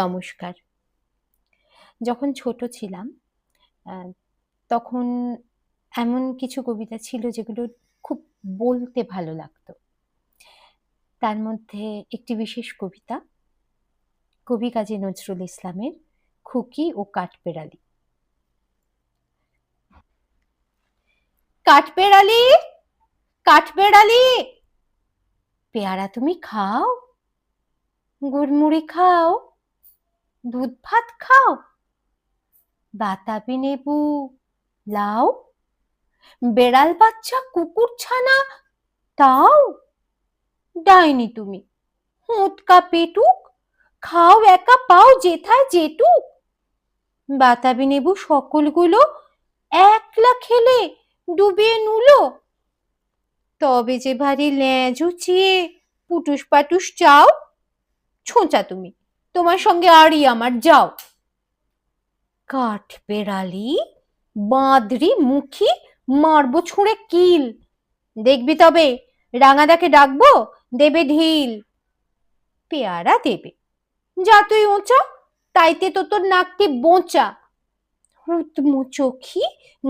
নমস্কার। যখন ছোট ছিলাম তখন এমন কিছু কবিতা ছিল যেগুলো খুব বলতে ভালো লাগতো। তার মধ্যে একটি বিশেষ কবিতা, কবি কাজী নজরুল ইসলামের খুকি ও কাঠবেড়ালি। কাঠবেড়ালি? কাঠবেড়ালি? পেয়ারা তুমি খাও, গুড়মুড়ি খাও দুধ ভাত খাও। বাতাবি নেবু, লাও। বেড়াল বাচ্চা কুকুর ছানা, তাও। ডাইনি তুমি হুঁতকা পেটুক, খাও একা পাও যেথায় যেটুক। বাতাবি নেবু সকলগুলো একলা খেলে ডুবিয়ে নুলো। তবে যে ভারী ল্যাজ উচিয়ে পুটুস পাটুস চাও, ছোঁচা তুমি। তোমার সঙ্গে আরই আমার, যাও। কাঠ বেড়ালি বাঁদরি, মুখী, মারবো ছুঁড়ে কিল। দেখবি তবে, রাঙাদাকে ডাকবো, দেবে ঢিল। পেয়ারা দেবে। যা তুই উঁচা, তাইতে তো তোর নাকটি বোঁচা। হুতমু চোখি,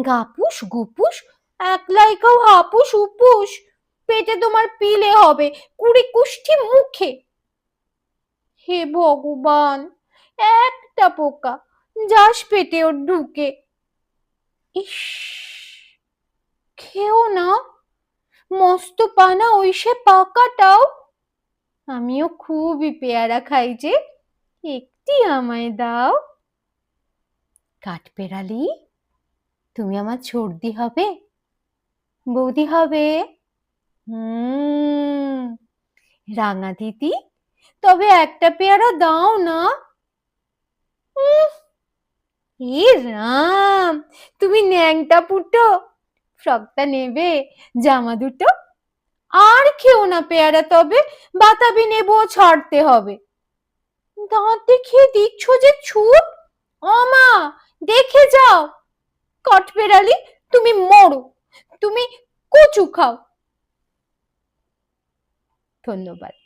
গাপুস গুপুস একলাই খাও হাপুস উপুস। পেটে তোমার পিলে হবে কুড়ি কুষ্ঠি মুখে। হে ভগবান, একটা পোকা যাস পেটে ওর ঢুকে। ইস, খেও না, মস্ত পানা ওই সে পাকাটাও। আমিও খুবই পেয়ারা খাই যে, একটি আমায় দাও। কাঠবেড়ালি তুমি আমার সর্দি হবে, বৌদি হবে। হুম, রাঙা দিদি তবে একটা পেয়ারা দাও না। এ রাম, তুমি ন্যাংটা পুটো ফ্রকটা নেবে, জামা দুটো? আর খেও না পেয়ারা, তবে বাতাবি নেব, ছাড়তে হবে। দাঁত দেখিয়ে দিচ্ছ যে ছুট? অমা দেখে যাও। কটবেড়ালি তুমি মরো, তুমি কচু খাও। ধন্যবাদ।